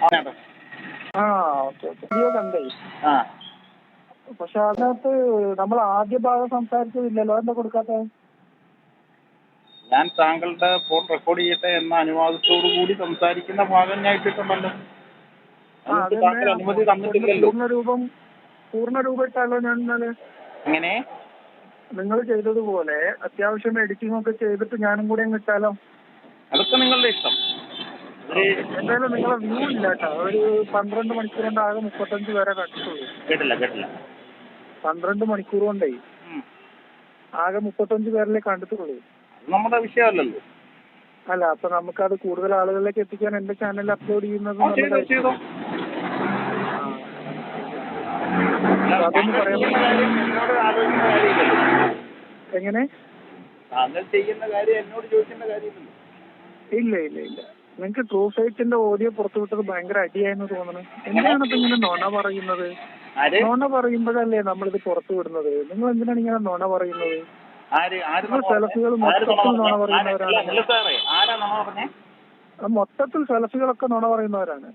ആ ആ okay okay. Video കണ്ടേ. ആ. പക്ഷെ അതിനകത്ത് നമ്മൾ ആദ്യ ഭാഗം സംസാരിച്ചതില്ലല്ലോ? എന്താ കൊടുക്കാത്ത? ഞാൻ താങ്കളുടെ ഫോൺ റെക്കോർഡ് ചെയ്യട്ടെ എന്ന അനുവാദത്തോടു കൂടി സംസാരിക്കുന്ന ഭാഗം ഞാൻ ഇട്ടിട്ടുണ്ടല്ലോ. താങ്കൾ അനുമതി തന്നിട്ടില്ലല്ലോ. പൂർണ രൂപം ഇട്ടാലോ ഞാൻ എന്നാൽ എങ്ങനെ? നിങ്ങൾ ചെയ്തതുപോലെ അത്യാവശ്യം എഡിറ്റിംഗ് ഒക്കെ ചെയ്തിട്ട് ഞാനും കൂടെ ഇട്ടാലോ? അതൊക്കെ നിങ്ങളുടെ ഇഷ്ടം. എന്തായാലും നിങ്ങളെ വ്യൂ ഇല്ല കേട്ടോ ഒരു പന്ത്രണ്ട് മണിക്കൂർ കൊണ്ട് ആകെ മുപ്പത്തഞ്ച് പേരെ കണ്ടിട്ടുള്ളൂ. കേട്ടില്ല കേട്ടില്ല. പന്ത്രണ്ട് മണിക്കൂർ കൊണ്ടേ. ആകെ മുപ്പത്തഞ്ച് പേരിലേ കണ്ടിട്ടുള്ളൂ. അത് നമ്മുടെ വിഷയമല്ലല്ലോ. അല്ല അപ്പൊ നമുക്കത് കൂടുതൽ ആളുകളിലേക്ക് എത്തിക്കാൻ എന്റെ ചാനൽ അപ്ലോഡ് ചെയ്യുന്നത് അതൊന്നും പറയാൻ എങ്ങനെ? താങ്കൾ ചെയ്യുന്ന കാര്യം എന്നോട് ചോദിക്കേണ്ട കാര്യമില്ല ഇല്ല ഇല്ല ഇല്ല. നിങ്ങൾക്ക് ട്രൂ ഫൈറ്റിന്റെ ഓഡിയോ പുറത്തുവിട്ടത് ഭയങ്കര അടിയായെന്ന് തോന്നുന്നു. എന്തിനാണ് ഇപ്പൊ ഇങ്ങനെ നൊണ പറയുന്നത്? നൊണ പറയുമ്പോഴല്ലേ നമ്മളിത് പുറത്തു വിടുന്നത്. നിങ്ങൾ എന്തിനാണ് ഇങ്ങനെ നൊണ പറയുന്നത്? നുണ മൊത്തത്തിൽ സെലഫികളൊക്കെ നൊണ? പറയുന്നവരാണ്. മൊത്തത്തിൽ നുണ പറയുന്നവരാണ്.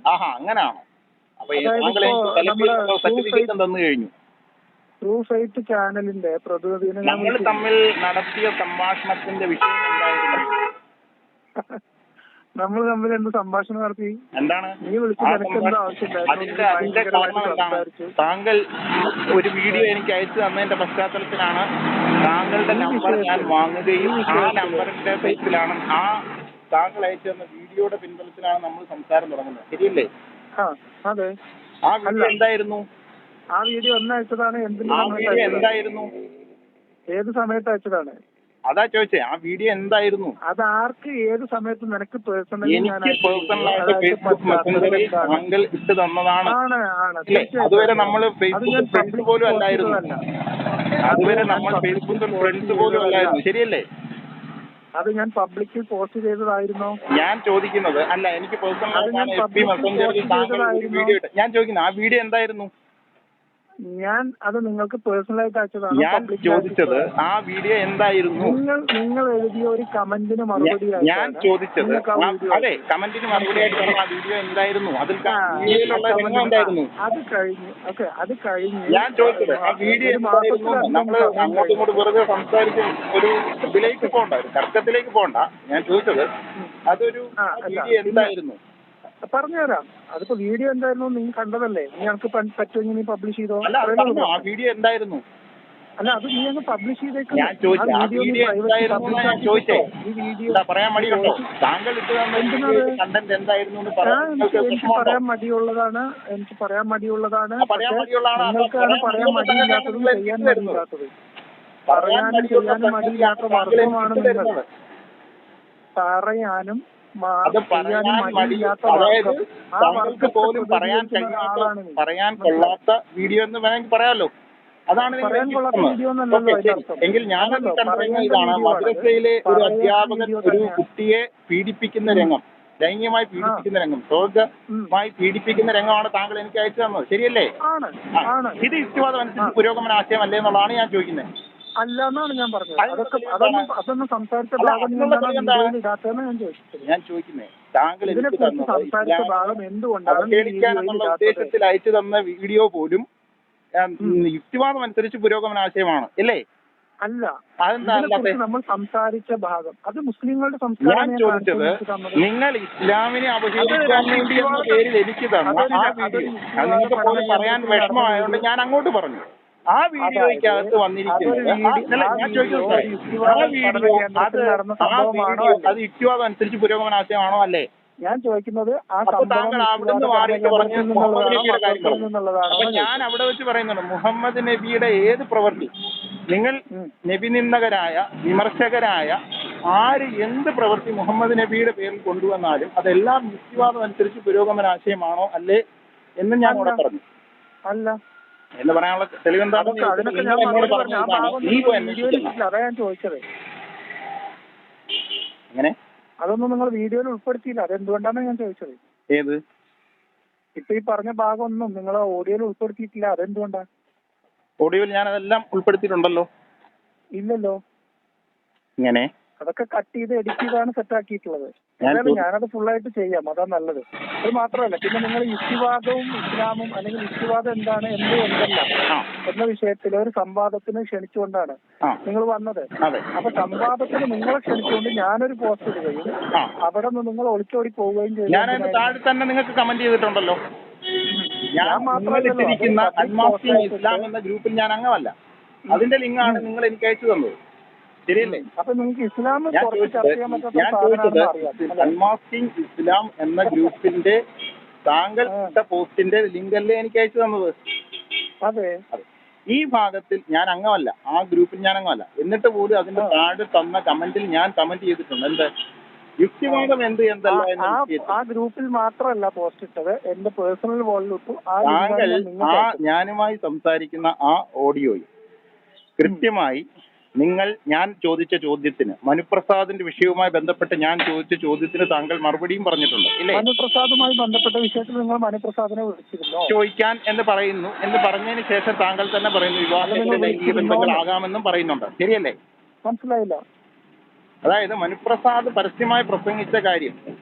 ട്രൂ ഫൈറ്റ് ചാനലിന്റെ പ്രതിനിധി നമ്മൾ. തമ്മിൽ നടത്തിയ സംഭാഷണത്തിന്റെ വിഷയം എന്തായിരുന്നു? നമ്മൾ തമ്മിൽ എന്ത് സംഭാഷണം നടത്തി? എന്താണ്? നീ വിളിച്ച് നിനക്ക് എന്താ ആവശ്യമുണ്ടായിരുന്നു? താങ്കൾ ഒരു വീഡിയോ എനിക്ക് അയച്ചു തന്നതിന്റെ പശ്ചാത്തലത്തിലാണ് താങ്കളുടെ നമ്പർ ഞാൻ വാങ്ങുകയും ആ നമ്പറിന്റെ ബേസിലാണ് ആ താങ്കൾ അയച്ചു തന്ന വീഡിയോയുടെ പിൻബലത്തിലാണ് നമ്മൾ സംസാരം തുടങ്ങുന്നത്. ശരിയല്ലേ? ആ അതെ. ആ വീഡിയോ എന്തായിരുന്നു? ആ വീഡിയോ എന്ന് അയച്ചതാണ് എന്തിനാണ് ആ വീഡിയോ എന്തായിരുന്നു? ഏത് സമയത്ത് അയച്ചതാണ്? അതാ ചോദിച്ചേ ആ വീഡിയോ എന്തായിരുന്നു? അത് ആർക്ക് ഏത് സമയത്ത് നിനക്ക് പേഴ്സണലി എനിക്ക് പേഴ്സണലായിട്ട് ഫേസ്ബുക്ക് മെസ്സഞ്ചറിൽ എന്താണ്? ഇട്ട് തന്നതാണ്. അതുവരെ നമ്മൾ ഫേസ്ബുക്ക് ഫ്രണ്ട്സ് പോലും അല്ലായിരുന്നു. അതുവരെ നമ്മൾ ഫേസ്ബുക്കിൽ ഫ്രണ്ട്സ് പോലും അല്ലായിരുന്നു. ശരിയല്ലേ? അത് ഞാൻ പബ്ലിക്കിൽ പോസ്റ്റ് ചെയ്തതായിരുന്നു? ഞാൻ ചോദിക്കുന്നത് അല്ല എനിക്ക് പേഴ്സണൽ ഞാൻ എഫ് public മെസ്സഞ്ചറിൽ താങ്കൾ വീഡിയോ ഞാൻ ചോദിക്കുന്നത് ആ വീഡിയോ എന്തായിരുന്നു? ഞാൻ അത് നിങ്ങൾക്ക് പേഴ്സണലായിട്ട് അയച്ചതാണ്. ഞാൻ ചോദിച്ചത് ആ വീഡിയോ എന്തായിരുന്നു? നിങ്ങൾ നിങ്ങൾ എഴുതിയ ഒരു കമന്റിന് മറുപടി ഞാൻ ചോദിച്ചത് അതെ കമന്റിന് മറുപടി ആയിട്ട് ആ വീഡിയോ എന്തായിരുന്നു? അതിൽ എന്തായിരുന്നു? അത് കഴിഞ്ഞു ഓക്കെ അത് കഴിഞ്ഞു ഞാൻ ചോദിച്ചത് ആ വീഡിയോ നമ്മൾ അങ്ങോട്ടും ഇങ്ങോട്ടും വെറുതെ സംസാരിച്ച് ഒരു ഇതിലേക്ക് പോണ്ട ഒരു തർക്കത്തിലേക്ക് പോണ്ട. ഞാൻ ചോദിച്ചത് അതൊരു വീഡിയോ എന്തായിരുന്നു? പറഞ്ഞുതരാം. അതിപ്പോ വീഡിയോ എന്തായിരുന്നു നീ കണ്ടതല്ലേ? നീ ഞങ്ങൾക്ക് പറ്റുമെങ്കിൽ നീ പബ്ലിഷ് ചെയ്തോ? വീഡിയോ എന്തായിരുന്നു? അല്ല അത് നീ അങ്ങ് പബ്ലിഷ് ചെയ്തേക്കാം. പറയാൻ എനിക്ക് മടിയുള്ളതാണ്. എനിക്ക് പറയാൻ മടിയുള്ളതാണ്. നിങ്ങൾക്കാണ് പറയാൻ മടിയില്ലാത്തതും ചെയ്യാൻ മടിയില്ലാത്തത്. പറയാനും ചെയ്യാനും മടിയില്ലാത്ത മാർഗമാണ് വർഗമാണ് നിങ്ങൾ. പറയാനും അത് പറയാൻ മടിയാത്ത താങ്കൾക്ക് പോലും പറയാൻ കഴിയാത്ത പറയാൻ കൊള്ളാത്ത വീഡിയോ എന്ന് വേണമെങ്കിൽ പറയാമല്ലോ അതാണ് നിങ്ങൾ എങ്കിൽ ഞാൻ അതല്ലോ, ഇതാണ്. മദ്രസയിലെ ഒരു അധ്യാപകൻ ഒരു കുട്ടിയെ പീഡിപ്പിക്കുന്ന രംഗം. ലൈംഗികമായി പീഡിപ്പിക്കുന്ന രംഗം. സ്വർഗമായി പീഡിപ്പിക്കുന്ന രംഗമാണ് താങ്കൾ എനിക്ക് അയച്ചു തന്നത്. ശരിയല്ലേ? ഇത് യുക്തിവാദം അനുസരിച്ച് പുരോഗമന അല്ലേ എന്നുള്ളതാണ് ഞാൻ ചോദിക്കുന്നത്. അല്ല എന്നാണ് ഞാൻ പറഞ്ഞത്. അതൊക്കെ അതൊന്നും അതൊന്നും സംസാരിച്ച ഭാഗം ഇടാത്തതെന്ന് ഞാൻ ചോദിച്ചത് ഞാൻ ചോദിക്കുന്നേ താങ്കൾ സംസാരിച്ച ഭാഗം എന്തുകൊണ്ടാണ് ഉദ്ദേശത്തിൽ അയച്ചു തന്ന വീഡിയോ പോലും യുക്തിവാദം അനുസരിച്ച് പുരോഗമന ആശയമാണ് അല്ലേ. അല്ല നമ്മൾ സംസാരിച്ച ഭാഗം. അത് മുസ്ലിങ്ങളുടെ സംസ്കാരം ചോദിച്ചത് നിങ്ങൾ ഇസ്ലാമിനെ അപഹരിക്കാൻ വേണ്ടി എന്ന പേരിൽ എനിക്ക് തന്ന ആ വീഡിയോ. അത് നിങ്ങൾക്ക് പോലും പറയാൻ വിഷമമായതുകൊണ്ട് ഞാൻ അങ്ങോട്ട് പറഞ്ഞു. ആ വീഡിയോയ്ക്കകത്ത് വന്നിരിക്കുന്നത് ആ- വീഡിയോ- ഞാൻ ചോദിക്കുന്നത് സാറേ, ഒരു യുക്തിവാദ ആ വീഡിയോ അത് ആ സംഭവമാണോ വീഡിയോ അല്ലേ? അത് യുക്തിവാദം അനുസരിച്ച് പുരോഗമന ആശയമാണോ അല്ലേ? ഞാൻ ചോദിക്കുന്നത് ആ താങ്കൾ അവിടെ നിന്ന് മാറിയിട്ട് മുഹമ്മദ് നബിയുടെ കാര്യം അപ്പൊ ഞാൻ അവിടെ വെച്ച് പറയുന്നുണ്ട് മുഹമ്മദ് നബിയുടെ ഏത് പ്രവൃത്തി? നിങ്ങൾ. നബി നിന്ദകരായ വിമർശകരായ ആര് എന്ത് പ്രവൃത്തി മുഹമ്മദ് നബിയുടെ പേരിൽ കൊണ്ടുവന്നാലും അതെല്ലാം യുക്തിവാദം അനുസരിച്ച് പുരോഗമന ആശയമാണോ അല്ലേ എന്ന് ഞാൻ അവിടെ പറഞ്ഞു. അല്ല. എന്ന് പറയാനുള്ള ഭാഗം നീ നിങ്ങൾ പോയി വീഡിയോയിൽ അന്വേഷിക്കണം ഇട്ടില്ല അതാ ഞാൻ ചോദിച്ചത്. അങ്ങനെ അതൊന്നും നിങ്ങൾ വീഡിയോയിൽ ഉൾപ്പെടുത്തിയില്ല. അതെന്തുകൊണ്ടാണ് ഞാൻ ചോദിച്ചത്? ഏത്? ഇപ്പൊ ഈ പറഞ്ഞ ഭാഗമൊന്നും നിങ്ങൾ ഓഡിയോയിൽ ഉൾപ്പെടുത്തിയിട്ടില്ല. അതെന്തുകൊണ്ടാ? ഓഡിയോയിൽ ഞാൻ അതെല്ലാം ഉൾപ്പെടുത്തിയിട്ടുണ്ടല്ലോ. ഇല്ലല്ലോ. ഇങ്ങനെ അതൊക്കെ കട്ട് ചെയ്ത് എഡിറ്റ് ചെയ്താണ് സെറ്റ് ആക്കിയിട്ടുള്ളത്. ചോ- ഞാനത് ഫുള്ളായിട്ട് ചെയ്യാം. അതാ നല്ലത്. അത് മാത്രമല്ല പിന്നെ നിങ്ങൾ യുക്തിവാദവും ഇസ്ലാമും അല്ലെങ്കിൽ യുക്തിവാദം എന്താണ് എന്ത് എന്തല്ല എന്ന വിഷയത്തിൽ ഒരു സംവാദത്തിന് ക്ഷണിച്ചുകൊണ്ടാണ് നിങ്ങൾ വന്നത്. അപ്പൊ സംവാദത്തിന് നിങ്ങളെ ക്ഷണിച്ചുകൊണ്ട് ഞാനൊരു പോസ്റ്റ് ഇടുകയും അവിടെ നിന്ന് നിങ്ങൾ ഒളിച്ചോടി പോവുകയും ഞാൻ അതിന്റെ താഴെ തന്നെ നിങ്ങൾക്ക് കമന്റ് ചെയ്തിട്ടുണ്ടല്ലോ. ഞാൻ മാത്രമല്ല ഇസ്ലാം എന്ന ഗ്രൂപ്പിൽ ഞാൻ അംഗമല്ല. അതിന്റെ ലിങ്കാണ് നിങ്ങൾ എനിക്ക് അയച്ചു തന്നത്. ശരിയല്ലേ? അപ്പൊ നിങ്ങൾക്ക് ഇസ്ലാം ഞാൻ ചോദിച്ചത് ഞാൻ ചോദിച്ചത്? അൺമാസ്കിംഗ് ഇസ്ലാം എന്ന ഗ്രൂപ്പിന്റെ താങ്കൾ ഇട്ട പോസ്റ്റിന്റെ ലിങ്ക് അല്ലേ എനിക്ക് അയച്ചു തന്നത്? അതെ. ഈ ഭാഗത്തിൽ ഞാൻ അംഗമല്ല. ആ ഗ്രൂപ്പിൽ ഞാൻ അംഗമല്ല. എന്നിട്ട് പോലും അതിന്റെ താഴെ തന്ന കമന്റിൽ ഞാൻ കമന്റ് ചെയ്തിട്ടുണ്ട്. എന്ത്? യുക്തിവാദം എന്ത് എന്തല്ല ആ- ഗ്രൂപ്പിൽ മാത്രമല്ല പോസ്റ്റ് ഇട്ടത്. എന്റെ പേഴ്സണൽ വോളിലിട്ടു താങ്കൾ ആ ഞാനുമായി സംസാരിക്കുന്ന ആ ഓഡിയോയിൽ കൃത്യമായി നിങ്ങൾ ഞാൻ ചോദിച്ച ചോദ്യത്തിന് മനുപ്രസാദിന്റെ വിഷയവുമായി ബന്ധപ്പെട്ട് ഞാൻ ചോദിച്ച ചോദ്യത്തിന് താങ്കൾ മറുപടിയും പറഞ്ഞിട്ടുണ്ട്. ഇല്ലേ? മനുപ്രസാദുമായി ബന്ധപ്പെട്ട വിഷയത്തിൽ നിങ്ങൾ മനുപ്രസാദിനെ വിളിച്ചിരുന്നോ? ചോദിക്കാൻ എന്ന് പറയുന്നു എന്ന് പറഞ്ഞതിന് ശേഷം താങ്കൾ തന്നെ പറയുന്നു വിവാഹത്തിന്റെ ലൈംഗിക? ബന്ധങ്ങളാകാമെന്നും പറയുന്നുണ്ട്. ശരിയല്ലേ? മനസ്സിലായില്ല. അതായത് മനുപ്രസാദ് പരസ്യമായി പ്രസംഗിച്ച കാര്യം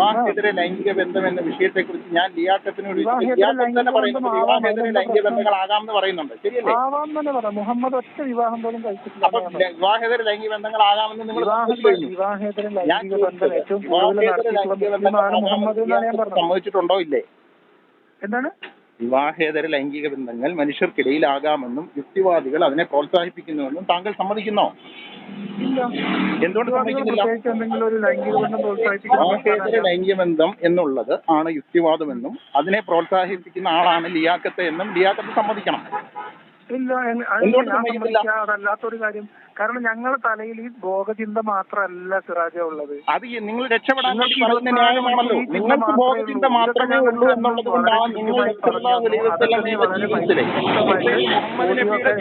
വിവാഹത്തിനെതിരെ ലൈംഗിക ബന്ധം എന്ന വിഷയത്തെ കുറിച്ച് ഞാൻ ലിയാക്കത്തിനോട് തന്നെ പറയുന്നത് വിവാഹേതര ലൈംഗിക അതിന്റെ ബന്ധങ്ങളാകാമെന്ന് പറയുന്നുണ്ട്. ശരിയല്ലേ? മുഹമ്മദ് ഒറ്റ വിവാഹം പോലും കഴിച്ചിട്ടില്ല അപ്പൊ വിവാഹേതര ലൈംഗിക ബന്ധങ്ങളാകാമെന്ന് നിങ്ങൾ വിവാഹേതര ലൈംഗിക ബന്ധം ഏറ്റവും സമ്മതിച്ചിട്ടുണ്ടോ ഇല്ലേ? എന്താണ്? വിവാഹേതര ലൈംഗിക ബന്ധങ്ങൾ മനുഷ്യർക്കിടയിലാകാമെന്നും യുക്തിവാദികൾ അതിനെ പ്രോത്സാഹിപ്പിക്കുന്നുവെന്നും താങ്കൾ സമ്മതിക്കുന്നോ? എന്തുകൊണ്ട് സമ്മതിക്കുന്നില്ല? ലൈംഗിക ബന്ധം എന്നുള്ളത് ആണ് യുക്തിവാദമെന്നും അതിനെ പ്രോത്സാഹിപ്പിക്കുന്ന ആളാണ് ലിയാക്കത്ത് എന്നും ലിയാക്കത്ത് സമ്മതിക്കണം. ഇല്ല അതല്ലാത്തൊരു കാര്യം. കാരണം ഞങ്ങളുടെ തലയിൽ ഈ ഭോഗചിന്ത മാത്രമല്ല സിറാജ ഉള്ളത്. അത് നിങ്ങൾ രക്ഷപ്പെടാൻ വേണ്ടി നിങ്ങൾക്ക് പറയുന്ന ന്യായമാണല്ലോ. നിങ്ങൾക്ക് മാത്രമേ ഭോഗചിന്ത ഉള്ളൂ. മാത്രമേ ഉള്ളൂ എന്നുള്ളത് കൊണ്ടാണ് നിങ്ങൾ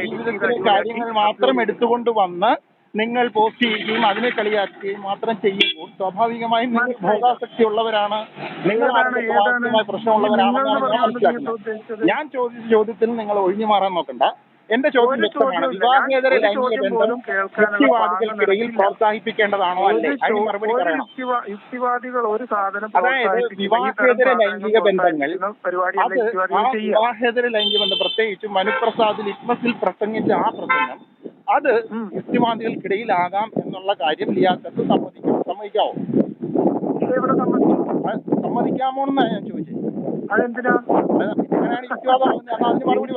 ജീവിതത്തിലെ കാര്യങ്ങൾ മാത്രം എടുത്തുകൊണ്ട് വന്ന് നിങ്ങൾ പോസ്റ്റ് ചെയ്യുകയും അതിനെ കളിയാക്കുകയും മാത്രം ചെയ്യുമ്പോൾ സ്വാഭാവികമായും നിങ്ങൾ. ഭോഗാസക്തി ഉള്ളവരാണ് നിങ്ങൾ പ്രശ്നമുള്ളവരാണെന്നാണ് ഞാൻ മനസ്സിലാക്കുന്നത്. ഞാൻ ചോദിച്ച ചോദ്യത്തിൽ നിങ്ങൾ ഒഴിഞ്ഞു മാറാൻ നോക്കണ്ട. എന്റെ ചോദ്യം വ്യക്തമാണ്. വിവാഹേതര ലൈംഗിക ബന്ധം യുക്തിവാദികൾക്കിടയിൽ പാകം പ്രോത്സാഹിപ്പിക്കേണ്ടതാണോ അല്ലേ? അതിന് മറുപടി പറയണം. യുക്തിവാദികൾ ഒരു സാധനം അതായത് വിവാഹേതര ലൈംഗിക ബന്ധങ്ങൾ അത് ആ വിവാഹേതര ലൈംഗിക ബന്ധം പ്രത്യേകിച്ച് മനുപ്രസാദ് ലിറ്റ്മസിൽ പ്രസംഗിച്ച ആ പ്രസംഗം അത്. യുക്തിവാദികൾക്കിടയിലാകാം എന്നുള്ള കാര്യം ലിയാക്കത്ത് സമ്മതിക്കണം സമ്മതിക്കാവോ? സമ്മതിക്കാമോ എന്നാണ് ഞാൻ ചോദിച്ചത് അതെന്തിനാ? അത് എങ്ങനെയാണ് അതാ അതിന് മറുപടി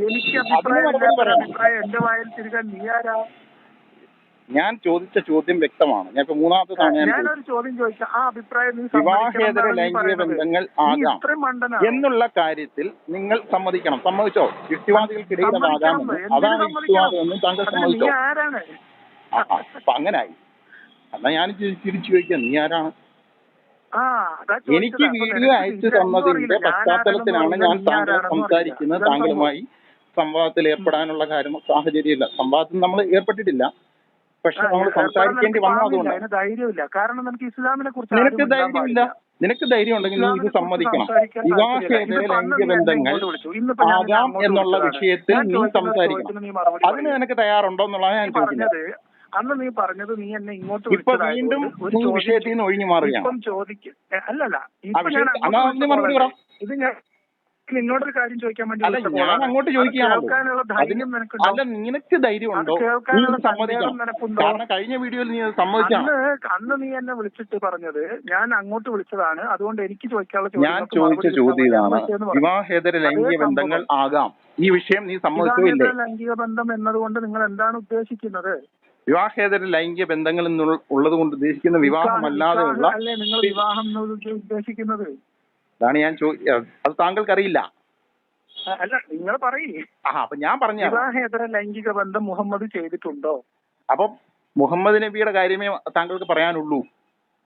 എനിക്ക് എനിക്ക് അഭിപ്രായം എന്റെ വായിൽ തിരികാൻ നീ ആരാ? ഞാൻ ചോദിച്ച ചോദ്യം വ്യക്തമാണ്. ഞാൻ ഇപ്പൊ മൂന്നാമത്തെ തവണ ഞാൻ. ഞാനൊരു ചോദ്യം ചോദിക്കാം ആ അഭിപ്രായം വിവാഹേതര ലൈംഗിക ബന്ധങ്ങൾ ആകാം എന്നുള്ള കാര്യത്തിൽ നിങ്ങൾ സമ്മതിക്കണം. സമ്മതിച്ചോ? യുക്തിവാദികൾക്കിടയിൽ അതാകാമെന്ന്. അതാണ് യുക്തിവാദമെന്നും താങ്കൾ സമ്മതിച്ചോ? അപ്പൊ അങ്ങനായി. എന്നാ ഞാൻ തിരിച്ചു ചോദിക്കാം. നീ ആരാണ്? എനിക്ക് വീഡിയോ അയച്ചു തന്നതിന്റെ പശ്ചാത്തലത്തിലാണ് ഞാൻ. താങ്കൾ സംസാരിക്കുന്നത്. താങ്കളുമായി സംവാദത്തിൽ ഏർപ്പെടാനുള്ള കാര്യം സാഹചര്യമില്ല. സംവാദത്തിൽ നമ്മൾ ഏർപ്പെട്ടിട്ടില്ല. പക്ഷെ നമ്മൾ സംസാരിക്കേണ്ടി വന്നു അതുകൊണ്ട് ധൈര്യമില്ല. കാരണം നിനക്ക് ഇസ്ലാമിനെ കുറിച്ച് നിനക്ക് ധൈര്യമില്ല? നിനക്ക് ധൈര്യം ഉണ്ടെങ്കിൽ നീ ഇത് സമ്മതിക്കണം. വിവാഹേതര ലൈംഗിക ബന്ധങ്ങൾ ആകാം എന്നുള്ള. വിഷയത്തിൽ നീ സംസാരിക്കണം. അതിന് നിനക്ക് തയ്യാറുണ്ടോ എന്നുള്ളതാണ് ഞാൻ ചോദിക്കുന്നത്. അന്ന് നീ പറഞ്ഞത് നീ എന്നെ ഇങ്ങോട്ട് ഇപ്പൊ വീണ്ടും വിഷയത്തിൽ നിന്ന് ഒഴിഞ്ഞു മാറുകയാണ്. ഇപ്പം ചോദിക്ക അല്ലല്ല. ഇത് ഞാൻ നിന്നോടൊരു കാര്യം ചോദിക്കാൻ വേണ്ടി ഞാൻ അങ്ങോട്ട് അല്ല നിനക്ക് ധൈര്യമുണ്ടോ? കാരണം കഴിഞ്ഞ വീഡിയോയിൽ നീ സമ്മതിച്ച. സമ്മതിച്ചാണ് അന്ന് നീ എന്നെ വിളിച്ചിട്ട് പറഞ്ഞത് ഞാൻ അങ്ങോട്ട് വിളിച്ചതാണ്. അതുകൊണ്ട് എനിക്ക് ചോദിക്കാനുള്ള ഞാൻ ചോദിച്ച ചോദ്യം ഇതാണ്. വിവാഹേതര ലൈംഗിക ബന്ധങ്ങൾ ആകാം. ഈ വിഷയം നീ സമ്മതിച്ചോ ലൈംഗിക ബന്ധം എന്നതുകൊണ്ട് നിങ്ങൾ എന്താണ് ഉദ്ദേശിക്കുന്നത്? വിവാഹേതര ലൈംഗിക ബന്ധങ്ങൾ എന്നുള്ളത് ഉള്ളത് കൊണ്ട് ഉദ്ദേശിക്കുന്ന വിവാഹമല്ലാതെയുള്ള അല്ലേ നിങ്ങൾ വിവാഹം ഉദ്ദേശിക്കുന്നത്? അതാണ് ഞാൻ ചോ അത് താങ്കൾക്കറിയില്ല. അറിയില്ല അല്ല നിങ്ങൾ ആ അപ്പൊ ഞാൻ പറഞ്ഞു വിവാഹേതര ലൈംഗിക ബന്ധം മുഹമ്മദ് ചെയ്തിട്ടുണ്ടോ? അപ്പം മുഹമ്മദ് നബിയുടെ കാര്യമേ താങ്കൾക്ക് പറയാനുള്ളൂ.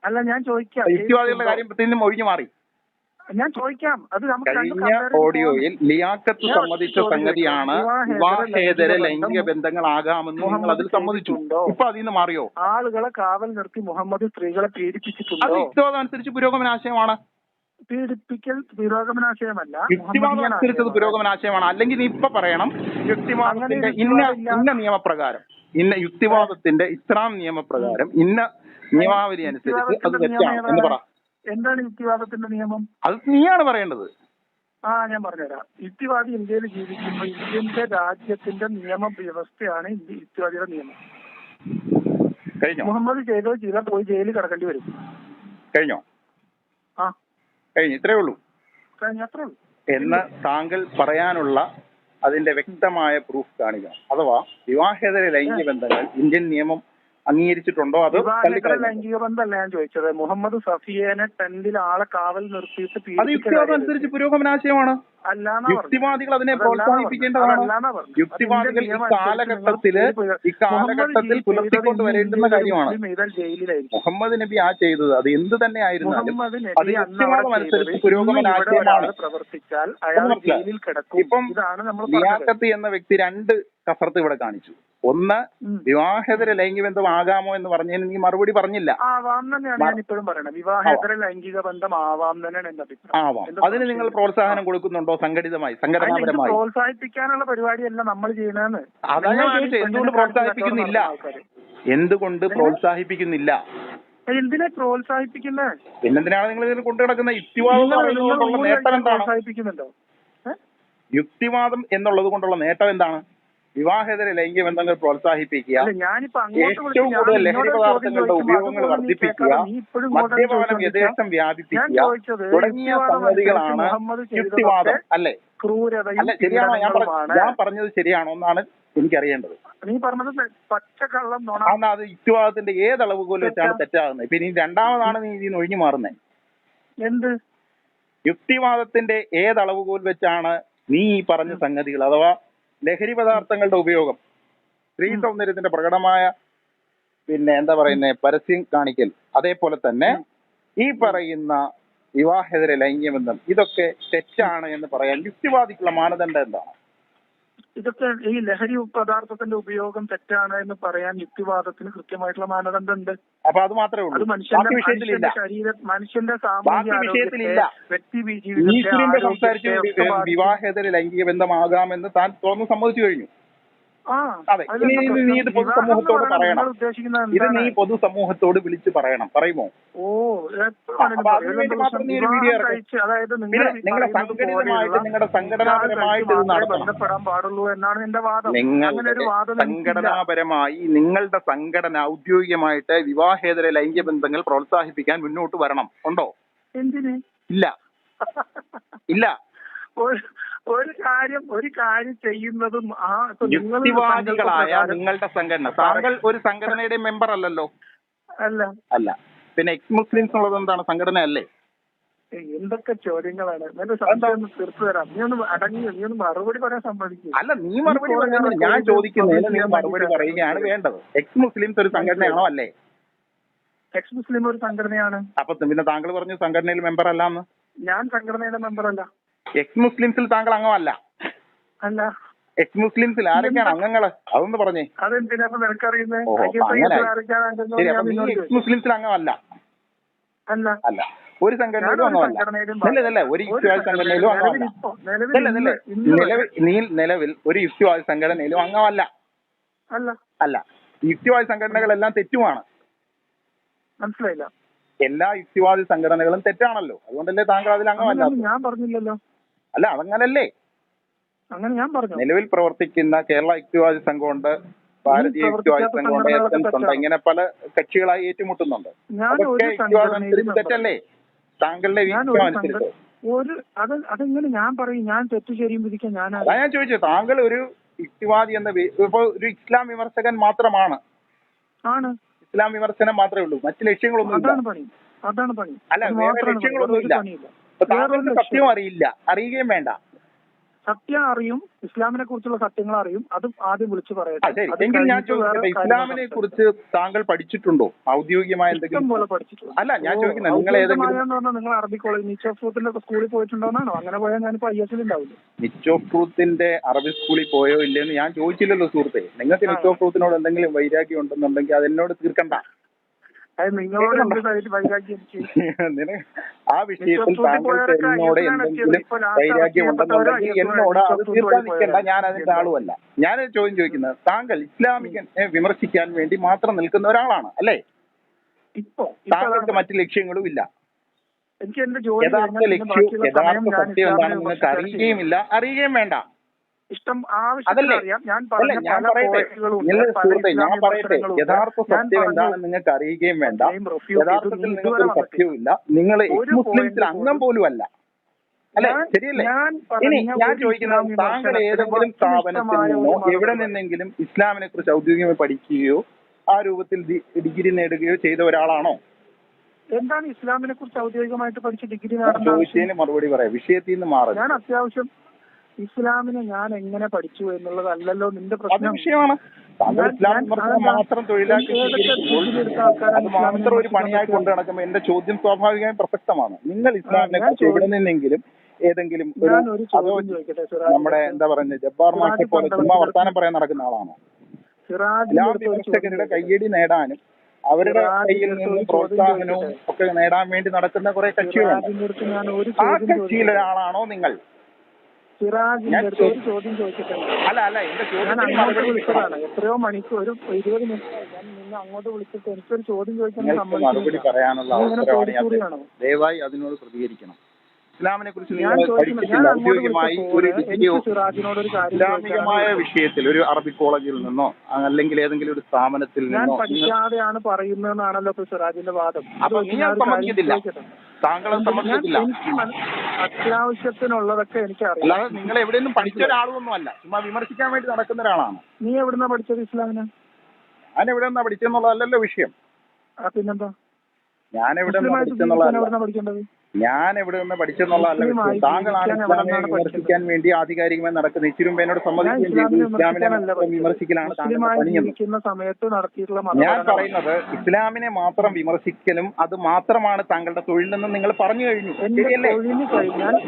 അല്ല ഞാൻ ചോദിക്കാം. യുക്തിവാദികളുടെ കാര്യം ഒഴിഞ്ഞു മാറി. ഞാൻ ചോദിക്കാം. അത് നമുക്ക് കഴിഞ്ഞ ഓഡിയോയിൽ ലിയാക്കത്ത് സംബന്ധിച്ച സമ്മതിച്ച സംഗതിയാണ് വിവാഹേതര ലൈംഗിക ബന്ധങ്ങൾ ബന്ധങ്ങളാകാമെന്ന് നിങ്ങൾ അതിൽ സമ്മതിച്ചു? ഇപ്പൊ അതിൽ നിന്ന് മാറിയോ? ആളുകളെ കാവൽ നിർത്തി മുഹമ്മദ് സ്ത്രീകളെ അത് പീഡിപ്പിച്ചിട്ടുണ്ടോ യുക്തിവാദം അനുസരിച്ച് പുരോഗമനാശയമാണ്. പീഡിപ്പിക്കൽ പുരോഗമനാശയമല്ല. യുക്തിവാദം അനുസരിച്ചത് പുരോഗമനാശയമാണ്. അല്ലെങ്കിൽ നീ ഇപ്പൊ പറയണം യുക്തിവാദത്തിന്റെ ഇന്ന ഇന്ന നിയമപ്രകാരം ഇന്ന യുക്തിവാദത്തിന്റെ ഇസ്ലാം നിയമപ്രകാരം ഇന്ന നിയമാവലി അനുസരിച്ച് അത് തെറ്റാണ് എന്ന് പറ. എന്താണ് യുക്തിവാദത്തിന്റെ നിയമം? അത് നീയാണ് പറയേണ്ടത്. ആ ഞാൻ പറഞ്ഞുതരാം. യുക്തിവാദി ഇന്ത്യയിൽ ജീവിക്കുമ്പോൾ ഇന്ത്യന്റെ രാജ്യത്തിന്റെ നിയമ വ്യവസ്ഥയാണ് യുക്തിവാദിയുടെ നിയമം. കഴിഞ്ഞോ? മുഹമ്മദ് ചെയ്തോ ചെയ്താൽ പോയി ജയിലിൽ കിടക്കേണ്ടി വരും. കഴിഞ്ഞോ? ആ. കഴിഞ്ഞു ഇത്രേ ഉള്ളൂ. കഴിഞ്ഞ അത്രേ ഉള്ളൂ. എന്ന് താങ്കൾ പറയാനുള്ള അതിന്റെ വ്യക്തമായ പ്രൂഫ് കാണിക്കണം അഥവാ വിവാഹേതര ലൈംഗിക ബന്ധങ്ങൾ ഇന്ത്യൻ നിയമം അംഗീകരിച്ചിട്ടുണ്ടോ? അത് ലൈംഗിക ബന്ധമല്ല ഞാൻ ചോദിച്ചത്. മുഹമ്മദ് സഫിയേനെ ടെന്റിൽ ആളെ കാവൽ നിർത്തിയിട്ട് അത് യുക്തിവാദം അനുസരിച്ച് പുരോഗമനാശയമാണ്. യുക്തിവാദികൾ അതിനെ. പ്രോത്സാഹിപ്പിക്കേണ്ടതാണ്. യുക്തിവാദികൾ ഈ കാലഘട്ടത്തിൽ കാലഘട്ടത്തിൽ ഈ കാലഘട്ടത്തിൽ മുഹമ്മദ് പുലർത്തിക്കൊണ്ട് വരേണ്ടുന്ന കാര്യമാണ്. മുഹമ്മദ് നബി ആ ചെയ്തത് അത് എന്ത് തന്നെ ആയിരുന്നാലും അത് യുക്തിവാദം അനുസരിച്ച് പുരോഗമന ആശയമാണ്. ഇപ്പം എന്ന വ്യക്തി രണ്ട് കസർത്ത് ഇവിടെ കാണിച്ചു. ഒന്ന്. വിവാഹേതര ലൈംഗിക ബന്ധം ആകാമോ എന്ന് പറഞ്ഞതിന് നീ മറുപടി പറഞ്ഞില്ല. ആവാം തന്നെയാണ് ഞാൻ ഇപ്പോഴും പറയണത് വിവാഹേതര ലൈംഗിക ബന്ധം ആവാം തന്നെയാണ് എന്റെ അഭിപ്രായം. ആവാം. അതിന് നിങ്ങൾ പ്രോത്സാഹനം കൊടുക്കുന്നുണ്ടോ? സംഘടിതമായി അതിന് ഇത് സംഘടനാപരമായി പ്രോത്സാഹിപ്പിക്കാനുള്ള പരിപാടിയല്ല നമ്മൾ ചെയ്യണമെന്ന് അതാണ് ഞാൻ ചോദിച്ചത് എന്തുകൊണ്ട് പ്രോത്സാഹിപ്പിക്കുന്നില്ല? എന്തുകൊണ്ട് പ്രോത്സാഹിപ്പിക്കുന്നില്ല? എന്തിനെ പ്രോത്സാഹിപ്പിക്കുന്നത് പിന്നെന്തിനാണ് നിങ്ങൾ ഇതിൽ കൊണ്ടു കിടക്കുന്ന യുക്തിവാദം നേട്ടം എന്താണ്? പ്രോത്സാഹിപ്പിക്കുന്നുണ്ടോ? യുക്തിവാദം എന്നുള്ളത് കൊണ്ടുള്ള നേട്ടം എന്താണ്? വിവാഹേതര ലൈംഗിക ബന്ധങ്ങൾ പ്രോത്സാഹിപ്പിക്കുക. ഏറ്റവും കൂടുതൽ ലഹരി പദാർത്ഥങ്ങളുടെ ഉപയോഗങ്ങൾ വർദ്ധിപ്പിക്കുക മദ്യപാനം യഥേഷ്ടം ഞാൻ വ്യാപിപ്പിക്കുക തുടങ്ങിയ സംഗതികളാണ് യുക്തിവാദം അല്ലെ? അല്ലേ ശരിയാണോ ഞാൻ ഞാൻ പറഞ്ഞത് ശരിയാണോ എന്നാണ് എനിക്കറിയേണ്ടത്. നീ പറഞ്ഞത് പച്ചക്കള്ളം അത് യുക്തിവാദത്തിന്റെ ഏത് അളവുകോൽ വെച്ചാണ് തെറ്റാകുന്നത്. പിന്നെ ഇനി രണ്ടാമതാണ് നീ ഇതിന് ഒഴിഞ്ഞു മാറുന്നത്. എന്ത്? യുക്തിവാദത്തിന്റെ ഏത് അളവുകോൽ വെച്ചാണ് നീ ഈ പറഞ്ഞ സംഗതികൾ. അഥവാ ലഹരി പദാർത്ഥങ്ങളുടെ ഉപയോഗം. സ്ത്രീ സൗന്ദര്യത്തിന്റെ പ്രകടമായ പിന്നെ എന്താ പറയുന്നത് പരസ്യം കാണിക്കൽ. അതേപോലെ തന്നെ ഈ പറയുന്ന വിവാഹേതര ലൈംഗിക ബന്ധം ഇതൊക്കെ തെറ്റാണ് എന്ന് പറയാൻ യുക്തിവാദിക്കുള്ള മാനദണ്ഡം എന്താണ്? ഇതൊക്കെ ഈ ലഹരി പദാർത്ഥത്തിന്റെ ഉപയോഗം തെറ്റാണ് എന്ന് പറയാൻ യുക്തിവാദത്തിന് കൃത്യമായിട്ടുള്ള മാനദണ്ഡം ഉണ്ട് അപ്പൊ അത് മാത്രമേ ഉള്ളൂ. മനുഷ്യന്റെ ബാക്കി മനുഷ്യന്റെ ശരീര മനുഷ്യന്റെ സാമൂഹിക വ്യക്തി സംസാരിച്ച്. വിവാഹേതര ലൈംഗിക ബന്ധമാകാമെന്ന് താൻ തുറന്ന് സമ്മതിച്ചു കഴിഞ്ഞു. അതെ. ഇനി നീ ഇത് പൊതുസമൂഹത്തോട് പറയണം. നിങ്ങൾ ഇത് നീ പൊതുസമൂഹത്തോട് വിളിച്ചു പറയണം. പറയുമോ? ഓ വീഡിയോ അതായത് നിങ്ങൾ പിന്നെ നിങ്ങളെ സംഘടിതമായിട്ട് നിങ്ങളുടെ സംഘടനാപരമായിട്ട് ഇത് നടത്തണം. പാടുള്ളൂ എന്നാണ് എന്റെ വാദം. നിങ്ങളുടെ എനിക്കില്ല. സംഘടനാപരമായി നിങ്ങളുടെ സംഘടന ഔദ്യോഗികമായിട്ട് വിവാഹേതര ലൈംഗിക ബന്ധങ്ങൾ പ്രോത്സാഹിപ്പിക്കാൻ മുന്നോട്ട് വരണം. ഉണ്ടോ? എന്തിന്? ഇല്ല. ഇല്ല. ഒരു കാര്യം ഒരു കാര്യം ചെയ്യുന്നതും ആ യുക്തിവാദികളായ നിങ്ങളുടെ സംഘടന. താങ്കൾ ഒരു സംഘടനയുടെ മെമ്പർ അല്ലല്ലോ. അല്ല. അല്ല. പിന്നെ എക്സ് മുസ്ലിംസ് ഉള്ളത് എന്താണ്? സംഘടന അല്ലേ എന്തൊക്കെ ചോദ്യങ്ങളാണ്? എന്റെ സംശയം ഒന്ന് തീർത്തു തരാം. നീ ഒന്ന് അടങ്ങി നീ ഒന്ന് മറുപടി പറയാൻ സമ്മതിക്കും? അല്ല നീ മറുപടി പറയുന്നത് ഞാൻ ചോദിക്കുന്നത് നീ മറുപടി പറയുകയാണ് വേണ്ടത്. എക്സ് മുസ്ലിംസ് ഒരു സംഘടനയാണോ അല്ലേ? എക്സ് മുസ്ലിം ഒരു സംഘടനയാണ്. അപ്പൊ പിന്നെ താങ്കൾ പറഞ്ഞു സംഘടനയിൽ മെമ്പർ അല്ലാന്ന്. ഞാൻ സംഘടനയുടെ മെമ്പർ അല്ല. എക്സ് മുസ്ലിംസിൽ താങ്കൾ അംഗമല്ല. അല്ല. എക്സ് മുസ്ലിംസിൽ ആരൊക്കെയാണ് അംഗങ്ങൾ? അതൊന്ന് പറഞ്ഞേ. എക്സ്. മുസ്ലിംസിൽ അംഗമല്ല. അല്ല. ഒരു സംഘടനയിലും അംഗമല്ല. ഒരു യുക്തിവാദ സംഘടനയിലും നിലവിൽ അംഗമല്ല നീ നിലവിൽ ഒരു യുക്തിവാദി സംഘടനയിലും അംഗമല്ല. അല്ല. യുക്തിവാദി സംഘടനകളെല്ലാം തെറ്റുമാണ്. മനസ്സിലായില്ല. എല്ലാ യുക്തിവാദി സംഘടനകളും തെറ്റാണല്ലോ. അതുകൊണ്ടല്ലേ താങ്കൾ അതിൽ അംഗമല്ല ഞാൻ പറഞ്ഞില്ലല്ലോ. അല്ല അതങ്ങനല്ലേ? അങ്ങനെ ഞാൻ പറഞ്ഞു. നിലവിൽ പ്രവർത്തിക്കുന്ന കേരള യുക്തിവാദി സംഘമുണ്ട് ഭാരതീയ യുക്തിവാദി സംഘമുണ്ട് എസ് ഉണ്ട് ഇങ്ങനെ പല കക്ഷികളായി ഏറ്റുമുട്ടുന്നുണ്ട്. അതൊക്കെ തെറ്റല്ലേ താങ്കളുടെ ഒരു അത് അതെങ്ങനെ ഞാൻ പറയും ഞാൻ തെറ്റു ശരിയും വിധിക്കാൻ ഞാൻ അതാ ഞാൻ ചോദിച്ചത്. താങ്കൾ ഒരു യുക്തിവാദി എന്ന ഇപ്പൊ ഒരു ഇസ്ലാം വിമർശകൻ മാത്രമാണ്. ആണ്. ഇസ്ലാം വിമർശനം മാത്രമേ ഉള്ളൂ. മറ്റു ലക്ഷ്യങ്ങളൊന്നും അതാണ് പണി. അതാണ് പണി. അല്ല, വേറെ ലക്ഷ്യങ്ങളൊന്നും ഇല്ല. താങ്കൾക്ക് സത്യവും അറിയില്ല. അറിയുകയും വേണ്ട. സത്യം അറിയും ഇസ്ലാമിനെ കുറിച്ചുള്ള സത്യങ്ങൾ അറിയും. അത് ആദ്യം വിളിച്ചു പറയട്ടെ. എങ്കിൽ ഞാൻ ചോദിക്കട്ടെ ഇസ്ലാമിനെ കുറിച്ച് താങ്കൾ പഠിച്ചിട്ടുണ്ടോ? ഔദ്യോഗികമായ എന്തെങ്കിലും? പോലെ പഠിച്ചിട്ടുണ്ട്. അല്ല, ഞാൻ ചോദിക്കുന്നത് നിങ്ങൾ ഏതെങ്കിലും- നിങ്ങൾ അറബി കോളേജ് നിച്ചോഫൂത്തിന്റെ സ്കൂളിൽ പോയിട്ടുണ്ടോന്നാണോ? അങ്ങനെ പോയാൽ ഞാനിപ്പോ ഐ എസ് ഉണ്ടാവില്ല? നിച്ച് ഓഫ് ട്രൂത്തിന്റെ അറബി സ്കൂളിൽ പോയോ ഇല്ലെന്ന് ഞാൻ ചോദിച്ചില്ലല്ലോ സുഹൃത്തെ. നിങ്ങൾക്ക്. നിച്ച് ഓഫ് ട്രൂത്തിനോട് എന്തെങ്കിലും വൈരാഗ്യം ഉണ്ടെന്നുണ്ടെങ്കിൽ അത് എന്നോട് തീർക്കണ്ട. ആ വിഷയത്തിൽ താങ്കൾക്ക് എന്നോട് എന്തെങ്കിലും എത്തിയത്. ഇപ്പോൾ last വൈരാഗ്യം ഇറക്കിയപ്പെട്ടവരോ ഉണ്ടെന്നുണ്ടെങ്കിൽ എന്നോട് അത് തീർക്കാൻ പോയി ഞാൻ. അതിന്റെ ആളുമല്ല ഞാനൊരു ചോദ്യം ചോദിക്കുന്നത് താങ്കൾ ഇസ്ലാമികനെ വിമർശിക്കാൻ വേണ്ടി മാത്രം നിൽക്കുന്ന ഒരാളാണ് അല്ലേ? താങ്കൾക്ക് മറ്റു ലക്ഷ്യങ്ങളും ഇല്ല. യഥാർത്ഥ ലക്ഷ്യം യഥാർത്ഥ സത്യം എന്താണെന്ന് നിങ്ങൾക്ക് അറിയുകയും ഇല്ല അറിയുകയുമില്ല അറിയുകയും വേണ്ട. ഇഷ്ടം ആവശ്യത്തിന് അതല്ലേ? അറിയാം ഞാൻ പറഞ്ഞ പല പോയിന്റുകളും ഞാൻ പറയട്ടെ. യഥാർത്ഥ സത്യം എന്താണെന്ന് നിങ്ങൾക്ക് അറിയുകയും വേണ്ട. യഥാർത്ഥത്തിൽ നിങ്ങൾക്ക് ഇതുവരെ ഒരു സത്യവും ഇല്ല നിങ്ങൾ മുസ്ലിംസിൽ അംഗം പോലും അല്ല? അല്ലെ ശരിയല്ലേ? ഇനി ഞാൻ ചോദിക്കുന്ന ചോദിക്കുന്നത് താങ്കൾ ഏതെങ്കിലും സ്ഥാപനത്തിൽ നിന്നോ എവിടെ നിന്നെങ്കിലും ഇസ്ലാമിനെ കുറിച്ച് ഔദ്യോഗികമായി പഠിക്കുകയോ ആ രൂപത്തിൽ ഡിഗ്രി നേടുകയോ ചെയ്ത ഒരാളാണോ? എന്താണ് ഇസ്ലാമിനെ കുറിച്ച് ഔദ്യോഗികമായിട്ട് പഠിച്ച ഡിഗ്രി ചോദിച്ചതിന് മറുപടി പറയാം. വിഷയത്തിൽ നിന്ന് മാറും ഞാൻ അത്യാവശ്യം ഇസ്ലാമിനെ ഞാൻ എങ്ങനെ പഠിച്ചു എന്നുള്ളതല്ലല്ലോ നിന്റെ പ്രശ്നം. വിഷയമാണ്. താങ്കൾ ഇസ്ലാം വിമർശനം മാത്രം തൊഴിലാക്കി അത് മാത്രം ഒരു പണിയായി? കൊണ്ട് നടക്കുമ്പോൾ എന്റെ ചോദ്യം സ്വാഭാവികമായും പ്രസക്തമാണ്. നിങ്ങൾ ഇസ്ലാമിനെ കുറിച്ച് എവിടെ നിന്നെങ്കിലും ഏതെങ്കിലും ഒരു അതോ നമ്മുടെ എന്താ പറയുന്നത് ജബ്ബാർ മാഷെ പോലെ ചുമ്മാ വർത്താനം പറയാൻ നടക്കുന്ന ആളാണോ? ഇസ്ലാം വിമർശകരുടെ കയ്യടി നേടാനും അവരുടെ കയ്യിൽ നിന്ന് പ്രോത്സാഹനവും ഒക്കെ നേടാൻ വേണ്ടി നടക്കുന്ന കുറെ കക്ഷികളുണ്ട്. ആ കക്ഷിയിൽ ഒരാളാണോ നിങ്ങൾ? സിറാജിന്റെ അടുത്ത് ഒരു ചോദ്യം ചോദിച്ചിട്ടുണ്ട്. ഞാൻ അങ്ങോട്ട് വിളിച്ചതാണ്. എത്രയോ മണിക്കൂർ ഇരുപത് മിനിറ്റ് ഞാൻ നിന്നെ അങ്ങോട്ട് വിളിച്ചിട്ട് എനിക്കൊരു ചോദ്യം ചോദിക്കാൻ സമ്മതിക്കുന്നില്ല ദയവായി അതിനോട് പ്രതികരിക്കണം. ഇസ്ലാമിനെ കുറിച്ച് ഞാൻ നിങ്ങൾ പഠിച്ചിട്ടില്ല. ഔദ്യോഗികമായി ഒരു ഡിഗ്രിയോ ഇസ്ലാമികമായ വിഷയത്തിൽ ഒരു അറബി കോളേജിൽ നിന്നോ അല്ലെങ്കിൽ ഏതെങ്കിലും ഒരു സ്ഥാപനത്തിൽ നിന്നോ നിങ്ങൾ പഠിക്കാതെയാണ് പറയുന്നതെന്നാണല്ലോ ഇപ്പൊ സിറാജിന്റെ വാദം. അപ്പൊ അത് നീ ഞാൻ അത് ഒരു കാര്യം സമ്മതിക്കത്തില്ല. ഞാൻ സമ്മതിക്കത്തില്ല. അത്യാവശ്യത്തിനുള്ളതൊക്കെ എനിക്കറിയാം. അല്ലാതെ നിങ്ങൾ എവിടെയൊന്നും പഠിച്ച ഒരാളൊന്നും അല്ല ചുമ്മാ വിമർശിക്കാൻ വേണ്ടി നടക്കുന്ന ഒരാളാണ്. നീ എവിടുന്നാ പഠിച്ചത് ഇസ്ലാമിനെ? ഞാൻ എവിടെ നിന്നാ പഠിച്ചെന്നുള്ളതല്ലല്ലോ വിഷയം. പിന്നെന്താ? ഞാൻ എവിടെ നിന്നാ പഠിച്ചെന്നുള്ളതല്ല പഠിക്കേണ്ടത്? ഞാൻ എവിടെ നിന്ന് പഠിച്ചെന്നുള്ളതല്ല താങ്കളാണ് ഇസ്ലാമിനെ വിമർശിക്കാൻ വേണ്ടി ആധികാരികമായി നടക്കുന്നത്. ഇച്ചിരി മുമ്പ് എന്നോട് സംബന്ധിക്കുകയും സമ്മതിക്കുകയും ചെയ്തു. ഇസ്ലാമിനെ വിമർശിക്കലാണ് പണിയെന്ന് ഞാൻ പറയുന്നത് ഇസ്ലാമിനെ മാത്രം വിമർശിക്കലും അത് മാത്രമാണ് താങ്കളുടെ തൊഴിലെന്ന് നിങ്ങൾ പറഞ്ഞു കഴിഞ്ഞു. ശരിയല്ലേ?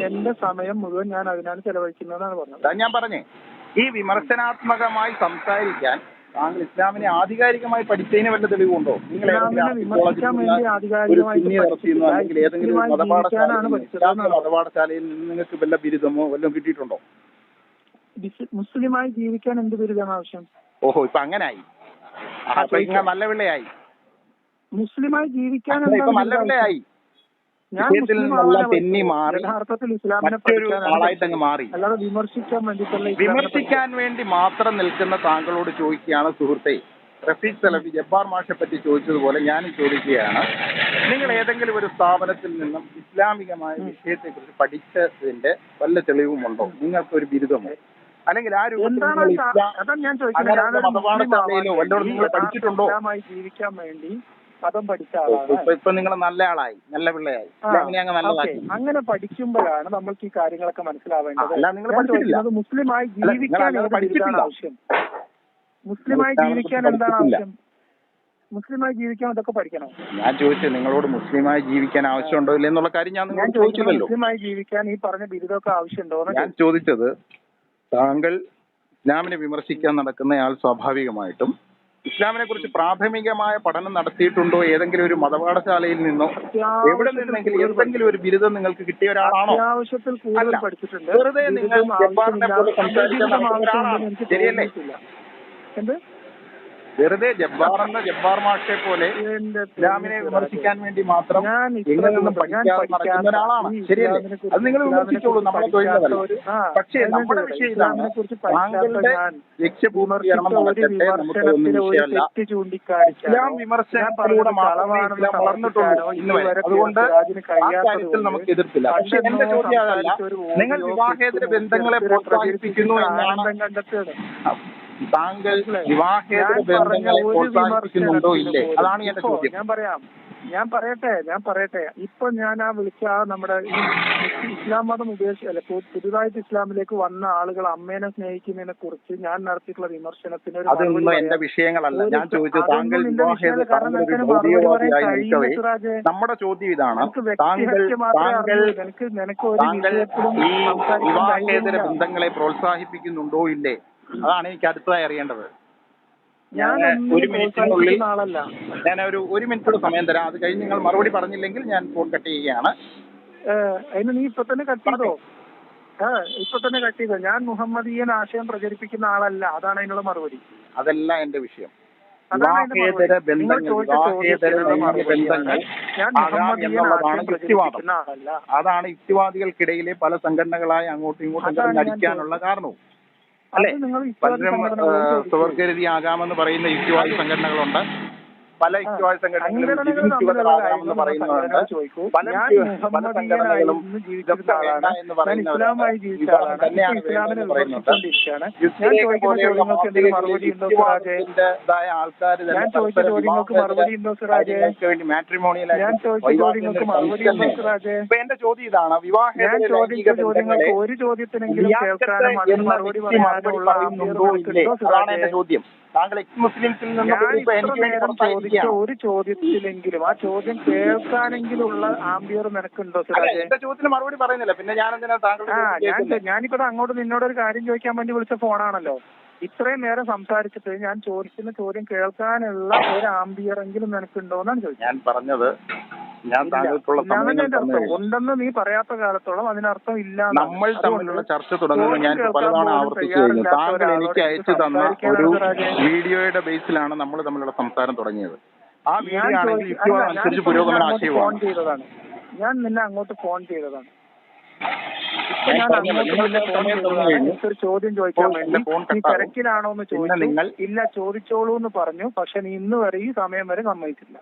എന്റെ സമയം മുഴുവൻ ഞാൻ അതിനാണ് ചെലവഴിക്കുന്നതെന്നാണ് പറഞ്ഞത്. ഞാൻ പറഞ്ഞേ. ഈ വിമർശനാത്മകമായി സംസാരിക്കാൻ താങ്കൾ ഇസ്ലാമിനെ ആധികാരികമായി പഠിച്ചതിന് വല്ല തെളിവുണ്ടോ നിങ്ങൾ ഏതെങ്കിലും. അല്ലെങ്കിൽ മതപാഠശാലയിൽ നിന്ന് നിങ്ങൾക്ക് വല്ല ബിരുദമോ വല്ലതും കിട്ടിയിട്ടുണ്ടോ? മുസ്ലിമായി ജീവിക്കാൻ എന്ത് ബിരുദമാണ് ആവശ്യം? ഓഹോ ഇപ്പൊ അങ്ങനായി. നല്ല പിള്ളയായി മുസ്ലിമായി ജീവിക്കാൻ നല്ല ബിരുദം പിള്ളയായി വിഷയത്തിൽ നിന്നെല്ലാം തെന്നി. മാറി യഥാർത്ഥത്തിൽ ഇസ്ലാമിനെ മറ്റൊരു പഠിക്കാനാണ് ആളായിട്ട് പഠിച്ചത്. അങ്ങ് മാറി അല്ലാതെ വിമർശിക്കാൻ വേണ്ടിയിട്ടുള്ള വിമർശിക്കാൻ വേണ്ടി മാത്രം നിൽക്കുന്ന താങ്കളോട് ചോദിക്കുകയാണ് സുഹൃത്തെ റഫീഖ് സലഫി ജബ്ബാർ മാഷെ പറ്റി ചോദിച്ചതുപോലെ ഞാനും ചോദിക്കുകയാണ് നിങ്ങൾ ഏതെങ്കിലും ഒരു സ്ഥാപനത്തിൽ നിന്നും ഇസ്ലാമികമായ വിഷയത്തെക്കുറിച്ച് പഠിച്ചതിന്റെ വല്ല തെളിവുമുണ്ടോ നിങ്ങൾക്ക് ഒരു ബിരുദമോ അല്ലെങ്കിൽ ആ രൂപത്തിൽ മതപാഠശാലയിലോ വല്ലതും നിങ്ങൾ പഠിച്ചിട്ടുണ്ടോ? ജീവിക്കാൻ വേണ്ടി പദം പഠിച്ച ആളാണ്. ഇപ്പൊ നിങ്ങൾ നല്ല ആളായി. നല്ല പിള്ളയായി. അങ്ങനെ പഠിക്കുമ്പോഴാണ് നമ്മൾക്ക് ഈ കാര്യങ്ങളൊക്കെ മനസ്സിലാവേണ്ടത്. മുസ്ലിമായി ജീവിക്കാൻ പഠിച്ചിട്ടില്ല. ആവശ്യം? മുസ്ലിമായി ജീവിക്കാൻ എന്താണ് ആവശ്യം? മുസ്ലിമായി ജീവിക്കാൻ അതൊക്കെ പഠിക്കണം? ഞാൻ ചോദിച്ചു നിങ്ങളോട് മുസ്ലിമായി ജീവിക്കാൻ ആവശ്യമുണ്ടോ ഇല്ല എന്നുള്ള കാര്യം ഞാൻ ഞാൻ ചോദിച്ചില്ലല്ലോ. മുസ്ലിമായി ജീവിക്കാൻ ഈ പറഞ്ഞ ബിരുദമൊക്കെ ആവശ്യമുണ്ടോ ഞാൻ ചോദിച്ചത് താങ്കൾ ഇസ്ലാമിനെ വിമർശിക്കാൻ നടക്കുന്നയാൾ സ്വാഭാവികമായിട്ടും ഇസ്ലാമിനെ കുറിച്ച് പ്രാഥമികമായ പഠനം നടത്തിയിട്ടുണ്ടോ? ഏതെങ്കിലും ഒരു മതപാഠശാലയിൽ നിന്നോ? എവിടെ നിന്നെങ്കിലും എന്തെങ്കിലും ഒരു ബിരുദം നിങ്ങൾക്ക് കിട്ടിയ ഒരാളാണോ? അല്ല. വെറുതെ നിങ്ങൾ പോലെ ഒരാളാണ്. ശരിയല്ലേ? വെറുതെ ജബ്ബാർ എന്ന ജബ്ബാർ മാഷെ പോലെ ഇസ്ലാമിനെ വിമർശിക്കാൻ വേണ്ടി മാത്രം എങ്ങനെ നിന്നും പഠിക്കാതെ നടക്കുന്ന ഒരാളാണ്. ശരിയല്ലേ? അത് നിങ്ങൾ വിമർശിച്ചോളൂ. നമ്മളെ തൊഴിലതല്ല പക്ഷേ നമ്മുടെ വിഷയം ഇതാണ്. താങ്കളുടെ ഒരു നടക്കട്ടെ നമുക്ക് ഒന്നും വിഷയമല്ല. ഇസ്ലാം വിമർശനത്തിലൂടെ മാത്രമേ ഇസ്ലാം വളർന്നിട്ടുള്ളൂ ഇന്ന് വരെ അതുകൊണ്ട് ആ കാര്യത്തിൽ നമുക്ക് എതിർപ്പില്ല. പക്ഷെ എന്റെ ചോദ്യം അതല്ല. നിങ്ങൾ വിവാഹേതര ബന്ധങ്ങളെ പ്രോത്സാഹിപ്പിക്കുന്നു എന്നാണ് കണ്ടെത്തിയത്. താങ്കൾ വിവാഹേതര ബന്ധങ്ങളെ പ്രോത്സാഹിപ്പിക്കുന്നുണ്ടോ ഇല്ലേ? അതാണ് എന്റെ ചോദ്യം. ഞാൻ പറയാം. ഞാൻ പറയട്ടെ ഞാൻ പറയട്ടെ. ഇപ്പൊ ഞാൻ ആ വിളിച്ച ആ നമ്മുടെ ഇസ്ലാം മതം ഉപേക്ഷിച്ച് അല്ല പുതുതായിട്ട് ഇസ്ലാമിലേക്ക് വന്ന ആളുകൾ അമ്മേനെ സ്നേഹിക്കുന്നതിനെ കുറിച്ച് ഞാൻ നടത്തിയിട്ടുള്ള വിമർശനത്തിന് അതൊന്നും എന്റെ. വിഷയങ്ങളല്ല. ഞാൻ ചോദിച്ചു താങ്കൾ. നമ്മുടെ ചോദ്യം ഇതാണ്. താങ്കൾ താങ്കൾ ഈ വിവാഹേതര ബന്ധങ്ങളെ പ്രോത്സാഹിപ്പിക്കുന്നുണ്ടോ ഇല്ലേ? അതാണ് എനിക്ക് അടുത്തതായി അറിയേണ്ടത്. ഞാൻ ഒരു മിനിറ്റിനുള്ളിൽ ആളല്ല. ഞാൻ ഒരു ഒരു മിനിറ്റ് സമയം തരാം. അത് കഴിഞ്ഞ് നിങ്ങൾ മറുപടി പറഞ്ഞില്ലെങ്കിൽ ഞാൻ ഫോൺ കട്ട് ചെയ്യുകയാണ്. അതിന് നീ ഇപ്പൊ തന്നെ കട്ട് ചെയ്തോ? ഇപ്പൊ തന്നെ കട്ട് ചെയ്തോ? ഞാൻ മുഹമ്മദീയൻ ആശയം പ്രചരിപ്പിക്കുന്ന ആളല്ല. അതാണ് അതിനുള്ള മറുപടി. അതല്ല എന്റെ വിഷയം. അതാണ് യുക്തിവാദികൾക്കിടയിലെ പല സംഘടനകളായി അങ്ങോട്ടും ഇങ്ങോട്ടും അടിക്കാനുള്ള കാരണവും. അല്ലെ പലരും. സുവർഗരതിയാകാമെന്ന് പറയുന്ന യുക്തിവാദി സംഘടനകളുണ്ട് പല യുക്തിവാദി സംഘടനകളും പറയുന്നവരുണ്ട്. ചോദിക്കൂ. പല ഞാൻ പല സംഘടനകളും എന്ന് പറയുന്നത്. ആൾക്കാർ വേണ്ടി മാട്രിമോണിയൽ ഇപ്പൊ എന്റെ ചോദ്യം ഇതാണ്. വിവാഹ ഒരു ചോദ്യത്തിനെങ്കിലും മറുപടി പറയാനുള്ള അതാണ് എന്റെ ചോദ്യം. താങ്കൾ എക്സ് മുസ്ലിംസിൽ നിന്ന് ഒരു ചോദ്യത്തിലെങ്കിലും ആ ചോദ്യം കേൾക്കാനെങ്കിലുള്ള ആംബിയർ നിനക്കുണ്ടോ എന്റെ ചോദ്യത്തിന് മറുപടി പറയുന്നില്ല. പിന്നെ ഞാൻ എന്തിനാ? ഞാനിപ്പോ അങ്ങോട്ട് നിന്നോട് ഒരു കാര്യം ചോദിക്കാൻ വേണ്ടി വിളിച്ച ഫോണാണല്ലോ. ഇത്രയും നേരം സംസാരിച്ചിട്ട് ഞാൻ ചോദിക്കുന്ന ചോദ്യം കേൾക്കാനുള്ള ഒരു ആംബിയർ എങ്കിലും നിനക്കുണ്ടോ എന്നാണ് ചോദിച്ചത്. ഞാൻ പറഞ്ഞത് ഞാൻ താങ്കൾക്കുള്ള സമയം ഉണ്ടെന്ന് നീ പറയാത്ത കാലത്തോളം അതിനർത്ഥം ഇല്ല നമ്മൾ തമ്മിലുള്ള ചർച്ച തുടങ്ങുന്നത് ഞാൻ പലതവണ ആവർത്തിച്ചു കഴിഞ്ഞു. താങ്കൾ എനിക്ക് അയച്ചു തന്ന ഒരു വീഡിയോയുടെ ബേസിലാണ് നമ്മൾ തമ്മിലുള്ള സംസാരം തുടങ്ങിയത്. ആ വീഡിയോ ആണെങ്കിൽ അനുസരിച്ച് പുരോഗമന നിന്നെ അങ്ങോട്ട് ഫോൺ ആശയമാണ് ചെയ്തതാണ്. ഞാൻ നിന്നെ അങ്ങോട്ട് ഫോൺ ചെയ്തതാണ്. ഞാൻ അങ്ങോട്ട് നിങ്ങൾ ഫോൺ സമയം തന്നു ചെയ്തതാണ് ചോദ്യം ഫോൺ നീ. തിരക്കിലാണോ എന്ന് ചോദിച്ചു. നിങ്ങൾ ഇല്ല ചോദിച്ചോളൂ എന്ന് പറഞ്ഞു. പക്ഷെ നീ ഇന്ന് വരെ ഈ സമയം വരെ സമ്മതിച്ചില്ല.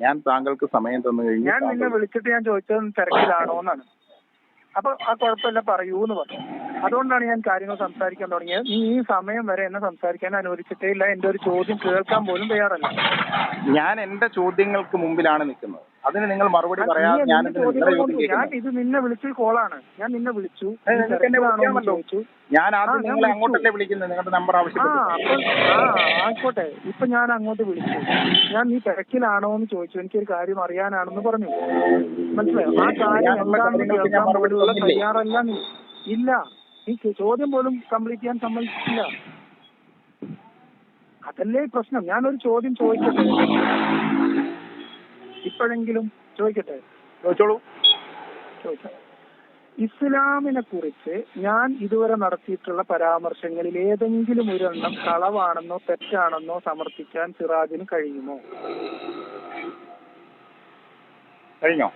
ഞാൻ താങ്കൾക്ക് സമയം തന്നു കഴിഞ്ഞു. ഞാൻ നിന്നെ വിളിച്ചിട്ട് ഞാൻ ചോദിച്ചത് തിരക്കിലാണോ എന്നാണ് അപ്പൊ ആ കുഴപ്പമില്ല പറയൂ എന്ന് പറഞ്ഞു. അതുകൊണ്ടാണ് ഞാൻ കാര്യങ്ങൾ സംസാരിക്കാൻ തുടങ്ങിയത്. നീ ഈ സമയം വരെ എന്നെ സംസാരിക്കാൻ അനുവദിച്ചിട്ടേ ഇല്ല. എന്റെ ഒരു ചോദ്യം കേൾക്കാൻ പോലും തയ്യാറല്ല. ഞാൻ എന്റെ ചോദ്യങ്ങൾക്ക് മുമ്പിലാണ് നിൽക്കുന്നത്. അതിന് നിങ്ങൾ മറുപടി പറയാം ഞാൻ ഞാൻ ഇത് നിന്നെ വിളിച്ച കോളാണ്. ഞാൻ നിന്നെ വിളിച്ചു. ചോദിച്ചു. ഞാൻ ആദ്യം നിങ്ങളെ. അങ്ങോട്ടല്ലേ വിളിക്കുന്നത്. നിങ്ങളുടെ നമ്പർ ആവശ്യപ്പെട്ടു. ആയിക്കോട്ടെ. ഇപ്പൊ ഞാൻ അങ്ങോട്ട് വിളിച്ചു. ഞാൻ നീ തിരക്കിലാണോ എന്ന് ചോദിച്ചു. എനിക്ക് ഒരു കാര്യം അറിയാനാണെന്ന് പറഞ്ഞു. മനസ്സിലായോ? ആ കാര്യം എന്താണെന്ന്? തയ്യാറല്ല നീ. ഇല്ല. നീ ചോദ്യം പോലും കംപ്ലീറ്റ് ചെയ്യാൻ സമ്മതിച്ചില്ല അതല്ലേ പ്രശ്നം. ഞാനൊരു ചോദ്യം ചോദിക്കട്ടെ? ഇപ്പോഴെങ്കിലും ചോദിക്കട്ടെ? ചോദിച്ചോളൂ. ഇസ്ലാമിനെ കുറിച്ച് ഞാൻ ഇതുവരെ നടത്തിയിട്ടുള്ള പരാമർശങ്ങളിൽ ഏതെങ്കിലും ഒരെണ്ണം കളവാണെന്നോ തെറ്റാണെന്നോ സമർത്ഥിക്കാൻ സിറാജിന് കഴിയുമോ? കഴിഞ്ഞോ?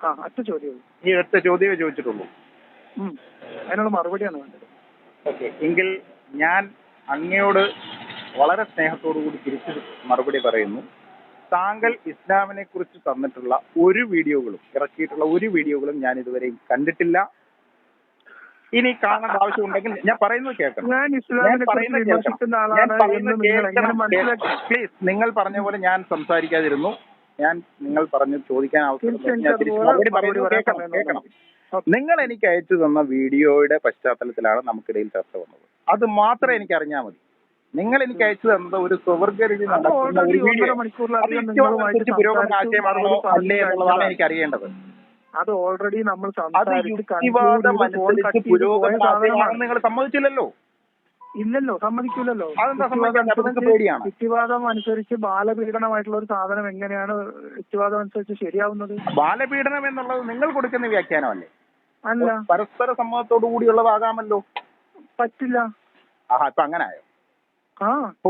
ആ അറ്റ ചോദ്യം ഈ ഒറ്റ ചോദ്യമേ ചോദിച്ചിട്ടുള്ളൂ. അതിനുള്ള മറുപടിയാണ് വേണ്ടത്. ഓക്കെ. എങ്കിൽ ഞാൻ അങ്ങയോട് വളരെ സ്നേഹത്തോടു കൂടി തിരിച്ച് മറുപടി പറയുന്നു. താങ്കൾ ഇസ്ലാമിനെ കുറിച്ച് തന്നിട്ടുള്ള ഒരു വീഡിയോകളും ഇറക്കിയിട്ടുള്ള ഒരു വീഡിയോകളും ഞാൻ ഇതുവരെ കണ്ടിട്ടില്ല. ഇനി കാണേണ്ട ആവശ്യമുണ്ടെങ്കിൽ ഞാൻ പറയുന്നത് കേൾക്കണം. ഞാൻ പറയുന്നത് കേൾക്കണം. പ്ലീസ് നിങ്ങൾ പറഞ്ഞ പോലെ ഞാൻ സംസാരിക്കാതിരുന്നു. ഞാൻ നിങ്ങൾ പറഞ്ഞ് ചോദിക്കാൻ അവസരം കേൾക്കണം. നിങ്ങൾ എനിക്ക് അയച്ചു തന്ന വീഡിയോയുടെ പശ്ചാത്തലത്തിലാണ് നമുക്കിടയിൽ ചർച്ച വന്നത്. അത് മാത്രം എനിക്ക് അറിഞ്ഞാൽ മതി. നിങ്ങൾ എനിക്ക് അയച്ചു തന്നത് ഒരു സ്വവർഗരീതി നടക്കുന്ന ഒരു വീഡിയോ. പുരോഗമന ആശയമാണോ അല്ലേ എന്നുള്ളതാണ്. എനിക്ക് അറിയേണ്ടത് അത് ഓൾറെഡി നമ്മൾ പുരോഗമന ആശയമാണെന്ന് നിങ്ങൾ സമ്മതിച്ചില്ലല്ലോ. ഇല്ലല്ലോ സമ്മതിക്കില്ലല്ലോ യുക്തിവാദം? അനുസരിച്ച് ബാലപീഡനമായിട്ടുള്ള ഒരു സാധനം എങ്ങനെയാണ് യുക്തിവാദം അനുസരിച്ച് ശരിയാവുന്നത്? ബാലപീഡനം എന്നുള്ളത് നിങ്ങൾ കൊടുക്കുന്ന വ്യാഖ്യാനമല്ലേ അല്ല? പരസ്പര സമ്മതത്തോടു കൂടിയുള്ളതാകാമല്ലോ. പറ്റില്ല. ആഹാ ഇപ്പൊ അങ്ങനെ ആയോ അപ്പൊ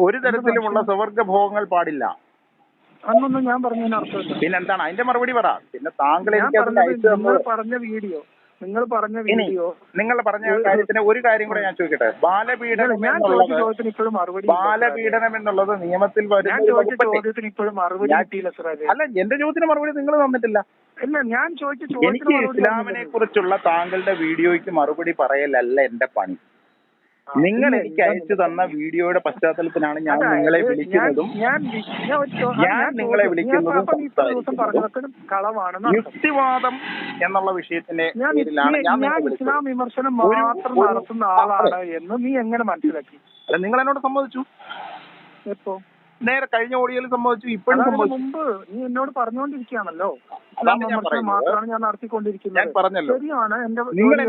ഒരു തരത്തിലുമുള്ള സ്വവർഗ ഭോഗങ്ങൾ പാടില്ല. അന്നൊന്നും ഞാൻ പറഞ്ഞതിന് അർത്ഥമില്ല. പിന്നെ എന്താണ് അതിന്റെ മറുപടി പറ. പിന്നെ താങ്കൾ നിങ്ങൾ പറഞ്ഞ വീഡിയോ നിങ്ങൾ പറഞ്ഞ വീഡിയോ നിങ്ങൾ പറഞ്ഞ കാര്യത്തിന് ഒരു കാര്യം കൂടെ ഞാൻ ചോദിക്കട്ടെ? ബാലപീഡനം ചോദ്യത്തിന് ഇപ്പോഴും മറുപടി ബാലപീഡനം എന്നുള്ളത് നിയമത്തിൽ ഞാൻ ചോദിച്ച ചോദ്യത്തിന് ഇപ്പോഴും മറുപടി ഞാൻ- കിട്ടിയില്ല സിറാജ് അല്ല എന്റെ ചോദ്യത്തിന് മറുപടി നിങ്ങൾ തന്നിട്ടില്ല. ഇല്ല ഞാൻ ചോദിച്ച ചോദ്യത്തിന് ഇസ്ലാമിനെ കുറിച്ചുള്ള താങ്കളുടെ വീഡിയോയ്ക്ക് മറുപടി പറയലല്ല എന്റെ പണി. നിങ്ങൾ എനിക്ക് അയച്ചു തന്ന വീഡിയോയുടെ പശ്ചാത്തലത്തിലാണ് ഞാൻ നിങ്ങളെ വിളിക്കുന്നതും ഞാൻ ഞാൻ നിങ്ങളെ. വിളിക്കുന്നതും യുക്തിവാദം എന്നുള്ള വിഷയത്തിന്റെ പേരിലാണ് ഞാൻ ഇസ്ലാം വിമർശനം മാത്രം നടത്തുന്ന ആളാണ് എന്ന് നീ എങ്ങനെ മനസ്സിലാക്കി? അല്ല നിങ്ങൾ എന്നോട് സമ്മതിച്ചു? എപ്പോ? നേരെ കഴിഞ്ഞ ഓടിയിൽ സംഭവിച്ചു ഇപ്പോഴും സംഭവിച്ചു മുമ്പ് നീ എന്നോട് പറഞ്ഞുകൊണ്ടിരിക്കുകയാണല്ലോ മാത്രമാണ് ഞാൻ നടത്തിക്കൊണ്ടിരിക്കുന്നത് ശരിയാണ് എന്റെ നിങ്ങൾ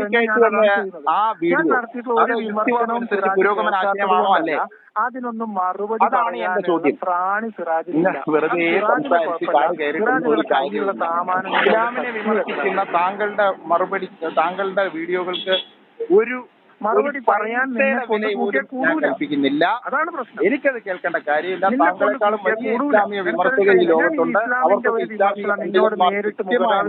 ഞാൻ നടത്തിയിട്ടുള്ള ഒരു വിമർശനവും. അതിനൊന്നും മറുപടി പറയാനുള്ള ചോദ്യം. പ്രാണി സിറാജിന് നിങ്ങൾ ഇല്ല. വെറുതെ അത് സിറാജിന് സംസാരിച്ച് കുഴപ്പമില്ല. കാട് കയറി സിറാജിന്റെ ഒരു കയ്യിലുള്ള കാര്യമില്ല. സാമാനങ്ങൾ ഇസ്ലാമിനെ വിമർശിക്കുന്ന താങ്കളുടെ മറുപടി താങ്കളുടെ വീഡിയോകൾക്ക് ഒരു മറുപടി പറയാൻ കൽപ്പിക്കുന്നില്ല. അതാണ് പ്രശ്നം. എനിക്കത് കേൾക്കേണ്ട കാര്യമില്ല. താങ്കളെക്കാളും വലിയ. ഇസ്ലാമിക വിമർശകർ ഈ ലോകത്തുണ്ട്. അവർക്ക് ഇസ്ലാമിക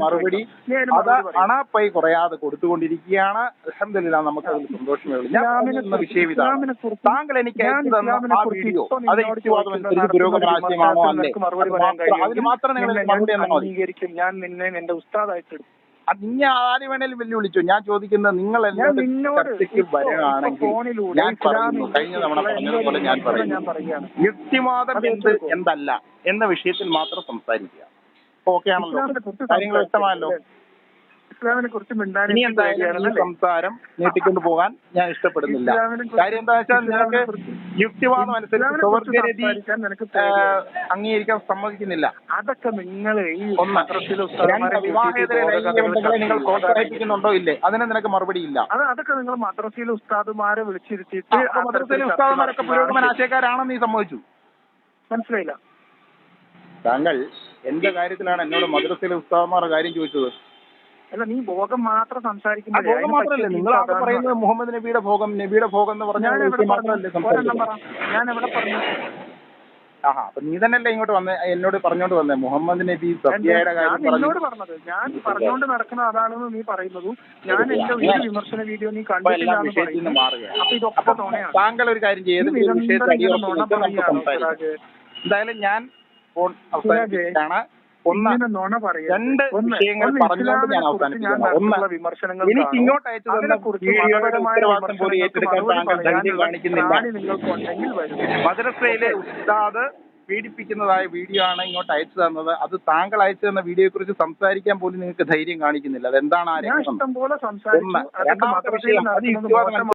മറുപടി അത്. അണാപ്പൈ കുറയാതെ കൊടുത്തുകൊണ്ടിരിക്കുകയാണ്. അലഹമില്ല നമുക്ക് അതിൽ സന്തോഷമേ ഉള്ളൂ ഞാൻ വിഷയം ഇതാണ് താങ്കൾ എനിക്ക് അയച്ചു തന്ന ആ വീഡിയോ അത് യുക്തിവാദം അല്ലേ? മാത്രം- അതിന് മാത്രം നിങ്ങൾ മറുപടി അംഗീകരിക്കും. ഞാൻ നിന്നെ എന്റെ ഉസ്താദായിട്ട് ഇനി ആര് വേണേലും വെല്ലുവിളിച്ചു? ഞാൻ ചോദിക്കുന്നത് നിങ്ങൾ ചർച്ചയ്ക്ക് വരികയാണെങ്കിൽ ഞാൻ പറയുന്നു. കഴിഞ്ഞ തവണ പറഞ്ഞതുപോലെ ഞാൻ പറയുന്നു. യുക്തിവാദം എന്ത് എന്തല്ല എന്ന വിഷയത്തിൽ മാത്രം സംസാരിക്കുക. ഓക്കെ ആണല്ലോ. കാര്യങ്ങൾ വ്യക്തമായല്ലോ. ഇസ്ലാമിനെ കുറിച്ച് മിണ്ടാൻ ഇനി എനിക്ക് എന്തായാലും ഈ സംസാരം നീട്ടിക്കൊണ്ടു പോകാൻ ഞാൻ ഇഷ്ടപ്പെടുന്നില്ല. കാര്യം എന്താ വെച്ചാൽ നിനക്ക് യുക്തിവാദം അനുസരിച്ച്. അംഗീകരിക്കാൻ സമ്മതിക്കുന്നില്ല. അതൊക്കെ നിങ്ങൾ ഈ വിവാഹേതര ലൈംഗിക ബന്ധങ്ങളെ നിങ്ങൾ പ്രോത്സാഹിപ്പിക്കുന്നുണ്ടോ ഇല്ലേ? അതിന് നിനക്ക് മറുപടി ഇല്ല. അത് അതൊക്കെ നിങ്ങൾ മദ്രസയിലെ ഉസ്താദുമാരെ വിളിച്ചിരുത്തിയിട്ട് മദ്രസയിലെ ഉസ്താദുമാരൊക്കെ പുരോഗമന ആശയക്കാരാണെന്ന് നീ സമ്മതിച്ചു? മനസ്സിലായില്ല. താങ്കൾ എന്റെ കാര്യത്തിലാണ് എന്നോട് മദ്രസയിലെ ഉസ്താദന്മാരുടെ കാര്യം ചോദിച്ചത്. അല്ല നീ ഭോഗം മാത്രം സംസാരിക്കുമ്പോഴേ ഭോഗം മാത്രമല്ല. നിങ്ങൾ ആകെ പറയുന്നത് മുഹമ്മദ് നബിയുടെ ഭോഗം നബിയുടെ ഭോഗം എന്ന് പറഞ്ഞാൽ ഞാൻ എവിടെ പറഞ്ഞു. ആഹാ അപ്പൊ നീ തന്നെയല്ലേ ഇങ്ങോട്ട് വന്നേ? എന്നോട് പറഞ്ഞോണ്ട് വന്നേ. മുഹമ്മദ് നബി സത്യയുടെ കാര്യം പറഞ്ഞു. നിന്നോട് പറഞ്ഞത്. ഞാൻ പറഞ്ഞോണ്ട് നടക്കുന്ന അതാണെന്ന് നീ പറയുന്നതും ഞാൻ എന്റെ ഒരു. വിമർശന വീഡിയോ നീ കണ്ടിട്ടില്ല അപ്പൊ ഇതൊക്കെ താങ്കൾ ഒരു കാര്യം ചെയ്യുന്നത്? എന്തായാലും ഞാൻ ഫോൺ അവസാനിപ്പിക്കുകയാണ്. ഒന്ന് നുണ പറയുക രണ്ട് വിഷയങ്ങൾ പറഞ്ഞുകൊണ്ട് ഞാൻ അവസാനിപ്പിക്കുന്നു. ഒന്ന് വിമർശനങ്ങൾ എനിക്ക് ഇങ്ങോട്ട് അയച്ചു തന്ന ഉത്തരവാദിത്തം പോലും ഏറ്റെടുക്കാൻ താങ്കൾ ധൈര്യം കാണിക്കുന്നില്ല. മദ്രസയിലെ ഉസ്താദ് പീഡിപ്പിക്കുന്നതായ വീഡിയോ ആണ് ഇങ്ങോട്ട് അയച്ചു തന്നത്. അത് താങ്കൾ അയച്ചു തന്ന വീഡിയോയെ കുറിച്ച് സംസാരിക്കാൻ പോലും നിങ്ങൾക്ക് ധൈര്യം കാണിക്കുന്നില്ല. അതെന്താണ് ആ രംഗം? ഇഷ്ടം പോലെ സംസാരിച്ചു. ഒന്ന് രണ്ടാമത്തെ വിഷയം. അത് യുക്തിവാദം